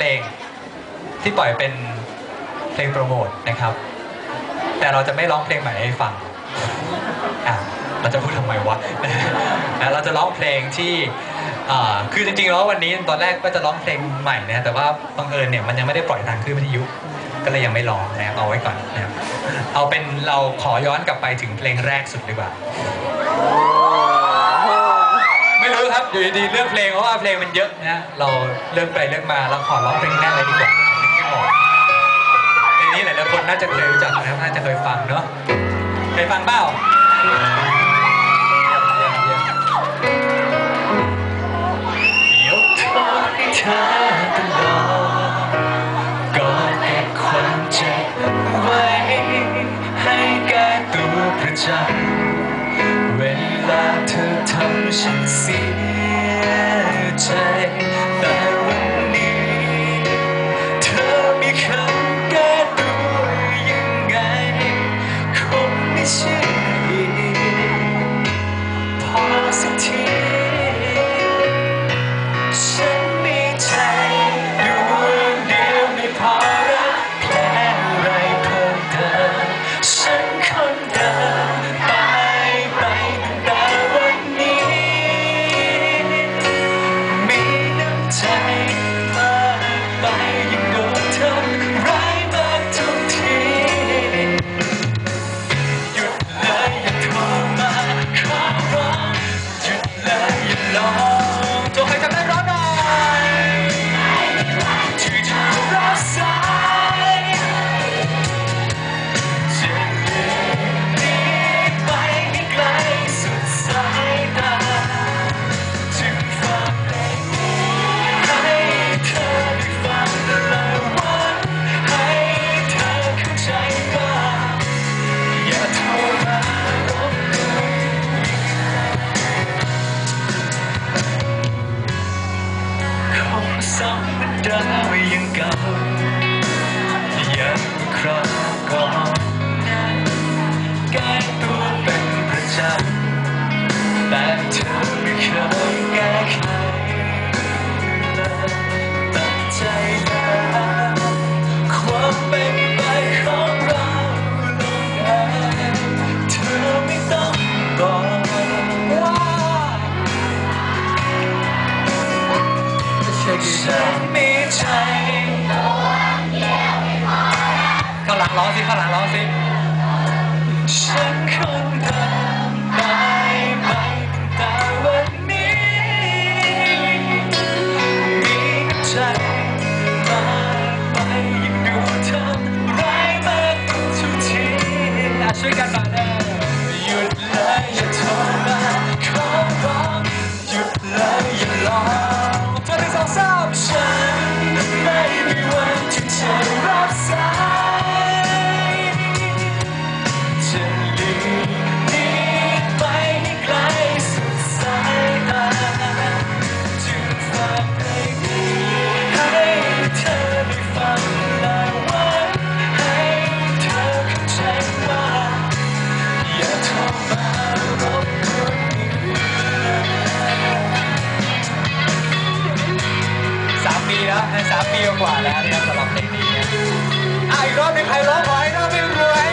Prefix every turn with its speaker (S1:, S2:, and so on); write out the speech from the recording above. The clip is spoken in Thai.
S1: เพลงที่ปล่อยเป็นเพลงโปรโมทนะครับ แต่เราจะไม่ร้องเพลงใหม่ให้ฟังอะเราจะพูดทำไมวะนะเราจะร้องเพลงที่คือจริงๆแล้ววันนี้ตอนแรกก็จะร้องเพลงใหม่นะแต่ว่าบังเอิญเนี่ยมันยังไม่ได้ปล่อยทางคลื่นวิทยุก็เลยยังไม่ร้องนะเอาไว้ก่อนนะเอาเป็นเราขอย้อนกลับไปถึงเพลงแรกสุดดีกว่า อยู่ดีๆเลือกเพลงเพราะว่าเพลงมันเยอะนะเราเลือกไปเลือกมาเราขอร้องเพลงแรกเลยดีกว่าเพลงที่หมดเพลงนี้หลายๆคนน่าจะเคยรู้จักนะครับน่าจะเคยฟังเนอะเคยฟังเปล่าเดี๋ยวเธอให้เธอตลอดก็เก็บความเจ็บไว้ให้แก้ตัวประจำเวลาเธอทำฉันเสีย งสองมันดาวยังเก่ายังคราวก่อนนั้น ข้างหลังร้องสิข้างหลังร้องสิฉันคงเดิน แล้วสามปีกว่าแล้วนะสำหรับเพลงนี้อะอีกรอบหนึงใครร้องขอให้รอบไม่รวย